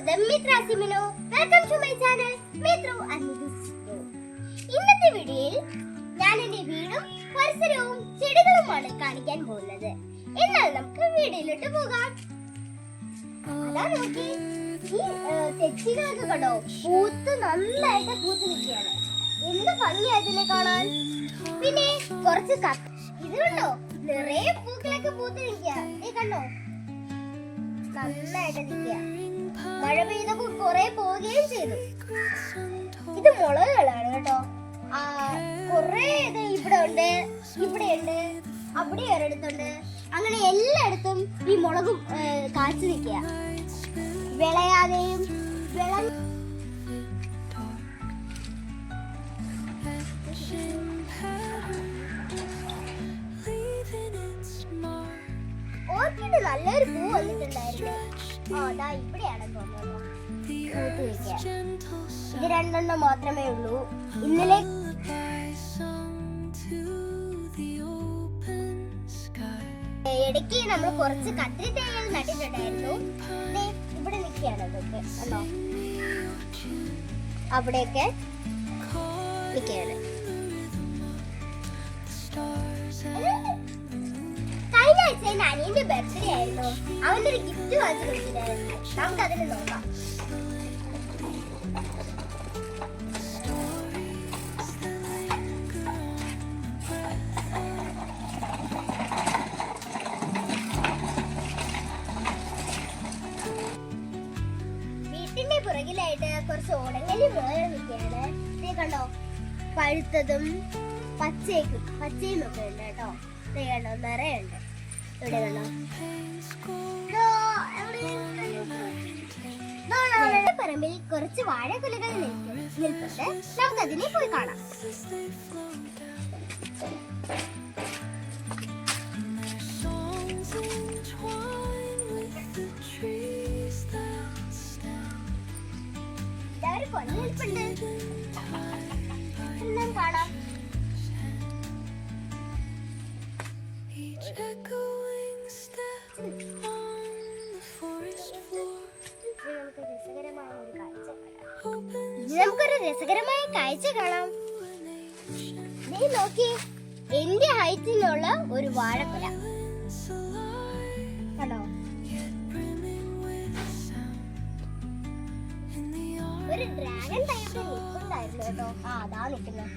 സ്വാഗതം മിത്ര സിമിനോ വെൽക്കം ടു മൈ ചാനൽ മിത്രു ഇന്നത്തെ വീഡിയോയിൽ ഞാൻ എന്റെ വീടും പരിസരവും ചെടികളുമാണ് കാണിക്കാൻ പോകുന്നത്. എന്നാൽ നമുക്ക് വീഡിയോയിലോട്ട് പോകാം. അതാ നോക്കി. ഈ തെച്ചികളൊക്കെ കണ്ടോ? പൂത്ത് നന്നായിട്ട് പൂത്ത് നിൽക്കുകയാണ്. എന്ത് ഭംഗിയാ ഇതിനെ കാണാൻ. പിന്നെ കുറച്ച് കത്ത് ഇത് കണ്ടോ? നിറയെ പൂക്കളൊക്കെ പൂത്ത് നിൽക്കുക കണ്ടോ? നന്നായിട്ട് നിൽക്കുക മഴ പെയ്തപ്പോ കുറെ പോവുകയും ചെയ്തു. ഇത് മുളകുകളാണ് കേട്ടോ. ആ കുറെ ഇത് ഇവിടെ ഉണ്ട് ഇവിടെ ഉണ്ട് അവിടെ ഒരിടത്തുണ്ട് അങ്ങനെ എല്ലായിടത്തും ഈ മുളകും കാച്ചു നിൽക്കുക. വിളയാതെയും വിള നല്ലൊരു പൂ വന്നിട്ടുണ്ടായിരുന്നു. ഇത് രണ്ടെണ്ണം മാത്രമേ ഉള്ളൂ. ഇന്നലെ ഇടയ്ക്ക് നമ്മൾ കുറച്ച് കത്തിരി തേങ്ങകൾ നട്ടിട്ടുണ്ടായിരുന്നു ഇവിടെ നിൽക്കുകയാണ് അതൊക്കെ കണ്ടോ? അവിടെയൊക്കെ നിൽക്കുകയാണ്. അനിയന്റെ ബർത്ത്ഡേ ആയിരുന്നു. അവന്റെ ഒരു ഗിഫ്റ്റ് വാങ്ങിച്ചു കൊടുത്തിട്ടായിരുന്നു നമുക്ക് അതിന് നോക്കാം വീട്ടിന്റെ പഴുത്തതും പച്ചയും പച്ചയും ഒക്കെ ഉണ്ട് കേട്ടോ. നിറയുണ്ട്. ഇവിടെ പറമ്പിൽ കുറച്ച് വാഴക്കുലകൾ നിൽപ്പുണ്ട്. നമുക്കതിനെ പോയി കാണാം. എല്ലാം കാണാം. ഇത് നമുക്കൊരു രസകരമായ കാഴ്ച കാണാം. നീ നോക്കി എന്റെ ഹൈറ്റിലുള്ള ഒരു വാഴക്കുല. കണ്ടോ? ഒരു ഡ്രാഗൺ ടൈപ്പ് നിൽക്കുന്നുണ്ടായിരുന്നു കേട്ടോ. ആ അതാ നിൽക്കുന്നത്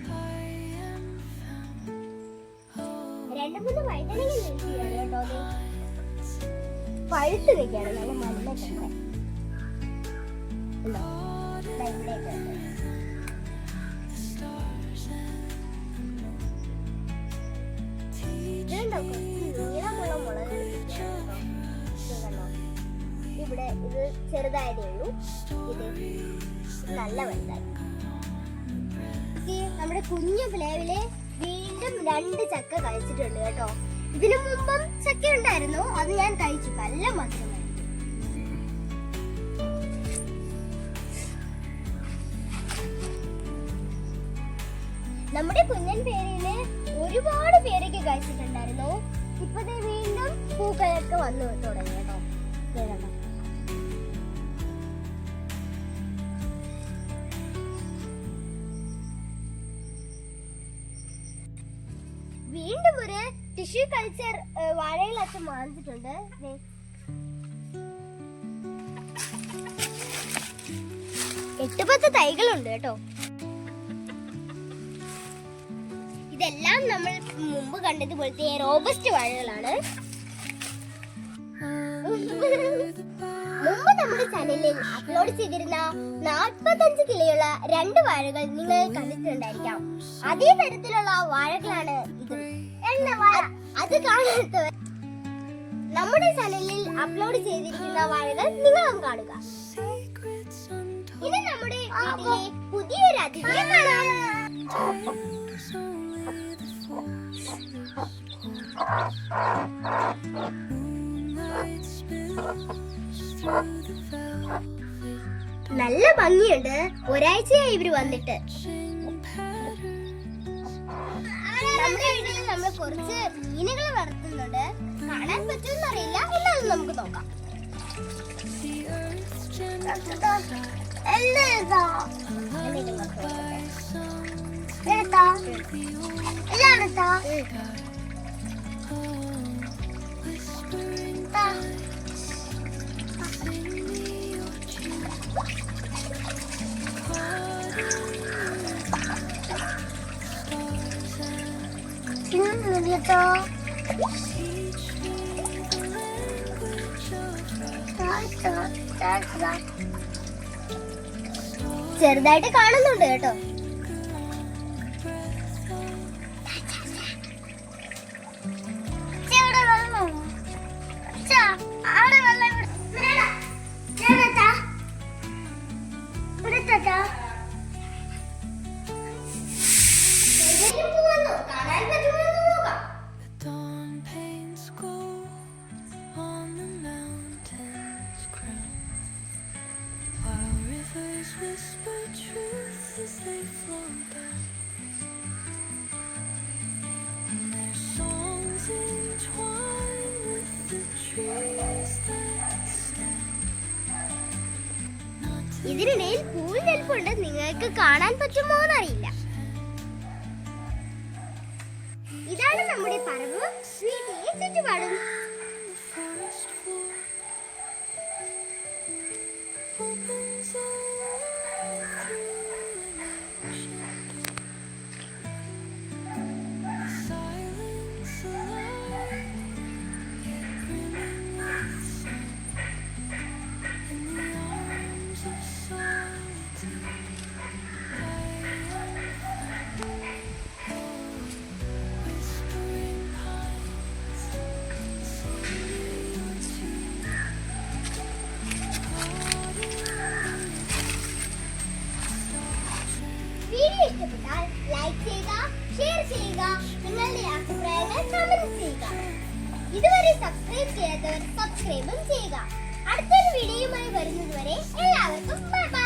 രണ്ടു മൂന്ന് വൈദ്യുതി കേട്ടോ. പഴുത്ത് നിൽക്കുകയാണ് നല്ല മണ്ണൊക്കെ ഉണ്ട്. ഇവിടെയൊക്കെ? ഇവിടെ ഇത് ചെറുതായതേ ഉള്ളൂ. ഇത് നല്ല വലുതായി. നമ്മുടെ കുഞ്ഞു പ്ലേവിൽ വീണ്ടും രണ്ട് ചക്ക കഴിച്ചിട്ടുണ്ട് കേട്ടോ. ഇതിനു മുമ്പും ചക്ക ഉണ്ടായിരുന്നു. അത് ഞാൻ കഴിച്ചു. നല്ല മധുരമായി നമ്മുടെ കുഞ്ഞൻ പേരിൽ ഒരുപാട് പേരൊക്കെ കഴിച്ചിട്ടുണ്ടായിരുന്നു. ഇപ്പൊ ദേ വീണ്ടും പൂക്കളൊക്കെ വന്നു തുടങ്ങി കേട്ടോ വീണ്ടും ഒരു ടിഷ്യൂ കൾച്ചർ വാഴയിലൊക്കെ വാങ്ങിച്ചിട്ടുണ്ട്. ദേ. എട്ട് പത്ത് തൈകളുണ്ട് കേട്ടോ. ഇതെല്ലാം നമ്മൾ മുമ്പ് കണ്ടതുപോലത്തെ റോബസ്റ്റ് വാഴകളാണ്. മുമ്പ് നമ്മുടെ ചാനലിൽ അപ്ലോഡ് ചെയ്തിരുന്ന നാൽപ്പത്തഞ്ച് കിലോയുള്ള രണ്ട് വാഴകൾ നിങ്ങൾ കണ്ടിട്ടുണ്ടായിരിക്കാം. അതേ തരത്തിലുള്ള വാഴകളാണ് ഇത്. നമ്മുടെ ചാനലിൽ അപ്ലോഡ് ചെയ്തിരിക്കുന്ന വാഴകൾ നിങ്ങളും കാണുക. ഇത് നമ്മുടെ വീട്ടിലെ പുതിയൊരു അതിഥിയാണ് നല്ല ഭംഗിയുണ്ട്. ഒരാഴ്ചയായി ഇവർ വന്നിട്ട്. നമ്മുടെ വീട്ടിൽ നമ്മൾ കുറച്ച് മീനുകൾ വളർത്തുന്നുണ്ട് കാണാൻ പറ്റുമെന്ന് അറിയില്ല. എന്നാലും നമുക്ക് നോക്കാം. എല്ലാം എടുത്തോ? ചെറുതായിട്ട് കാണുന്നുണ്ട് കേട്ടോ. അവിടെ ഇതിനിടയിൽ പൂൾ നിൽപ്പുണ്ട് നിങ്ങൾക്ക് കാണാൻ പറ്റുമോ എന്നറിയില്ല. ഇതാണ് നമ്മുടെ പറവ് വീട്ടിലെ ചുറ്റുപാടും ഇഷ്ടപ്പെട്ടാൽ ലൈക്ക് ചെയ്യുക ഷെയർ ചെയ്യുക നിങ്ങളുടെ അഭിപ്രായങ്ങൾ കമന്റ് ചെയ്യുക. ഇതുവരെ സബ്സ്ക്രൈബ് ചെയ്യാത്തവർ സബ്സ്ക്രൈബും ചെയ്യുക. അടുത്തൊരു വീഡിയോയുമായി വരുന്നതുവരെ എല്ലാവർക്കും ബൈ ബൈ